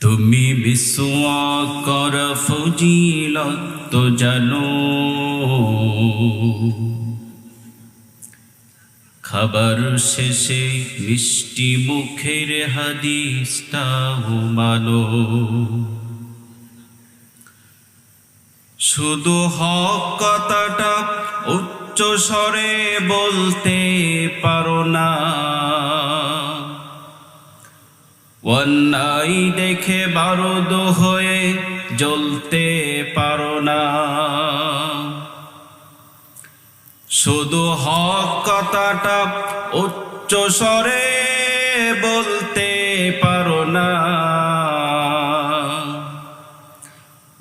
তুমি বিশ্বয়া কর ফজিলত জানো। খাবার শেষে মিষ্টি মুখের হাদিসটাও মানো। শুধু হক কথাটা উচ্চ স্বরে বলতে পারো না। অন্যায় দেখে বারুদ হয়ে জ্বলতে পারো না। শুধু হক কথাটা উচ্চ স্বরে বলতে পারো না।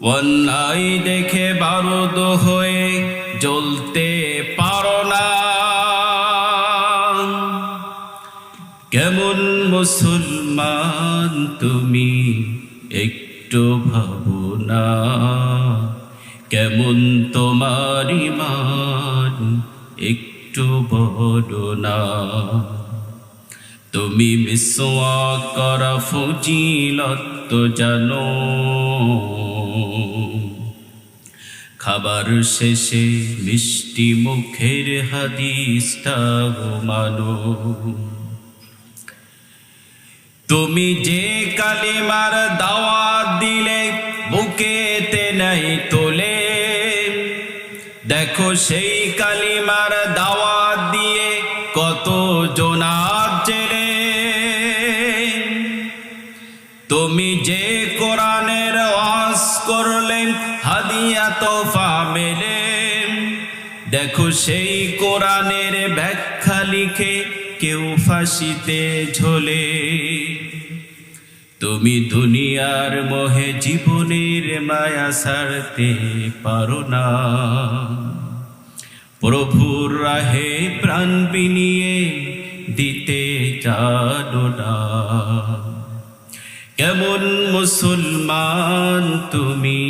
অন্যায় দেখে বারুদ হয়ে জ্বলতে পারো না। কেমন মুসলমান তুমি, একটু ভাবো না। কেমন তোমার ইমান, একটু বলো না। তুমি বিশ্বয়া করা ফজিলত জানো। খাবার শেষে মিষ্টি মুখের হাদিসটা মানো। তুমি যে কালিমার দাওয়াত দিলে, বুকেতে নাই তোলে। দেখো সেই কালিমার দাওয়াত দিয়ে কত জোনার জেলে। তুমি যে কোরআনের ওয়াজ করলেন হাদিয়া তোফা মেলে। দেখো সেই কোরআনের ব্যাখ্যা লিখে কেউ ফাঁসিতে ঝোলে। তুমি দুনিয়ার মোহে জীবনের মায়া সারতে পারো না। প্রভুর রাহে প্রাণ বিনিয়ে দিতে জানো না। কেমন মুসলমান তুমি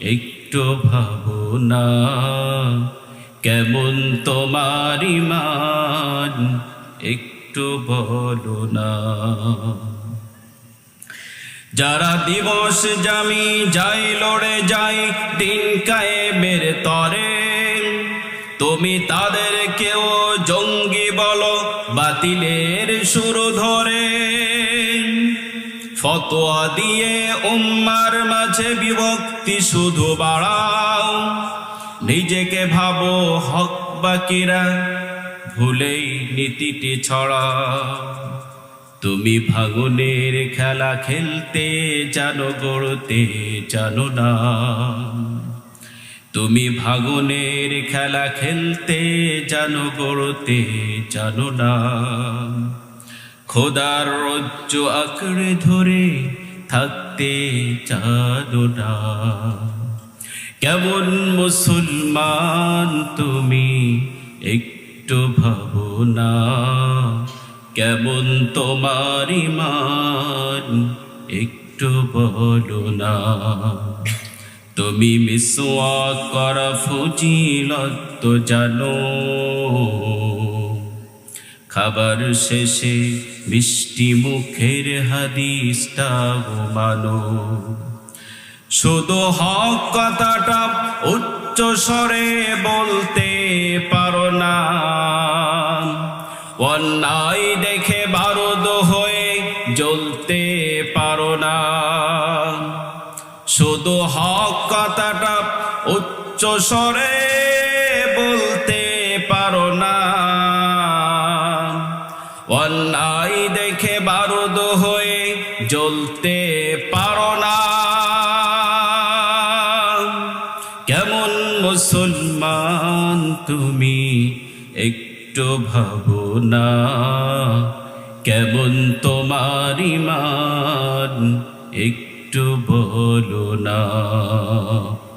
একটু ভাবো না। কেমন তোমার ইমান একটু বলো না। যারা দিবস জামি যাই লড়ে যাই, দিন কায়ে কায়েমের তরে। তুমি তাদের কেউ জঙ্গি বলো, বাতিলের শুরু ধরে। ফতোয়া দিয়ে উম্মার মাঝে বিভক্তি শুধু বাড়াও। নিজেকে ভাবো হক বাকিরা ভুলেই নীতিটি ছড়াও তুমি ভাগুনের খেলা খেলতে জানো, গড়তে জানো না। তুমি ভাগুনের খেলা খেলতে জানো, গড়তে জানো না। খোদার রজ্জ আঁকড়ে ধরে থাকতে জানো না। কেমন মুসলমান তুমি একটু ভাবো না কেমন তোমার ইমান? একটু বলো না। তুমি মিসওয়া করা ফজিলত জানো। খাবার শেষে মিষ্টি মুখের হাদিসটা মানো। শুধু হক কথাটা উচ্চ স্বরে বলতে পারো। অন্যায় দেখে বারুদ হয়ে জ্বলতে পারো না। শুধু হক কথাটা উচ্চ স্বরে বলতে পারো না। অন্যায় দেখে বারুদ হয়ে জ্বলতে পারো না। কেমন মুসলমান তুমি একটু ভাবো। না কেমন তোমারি ইমান? একটু বলো না।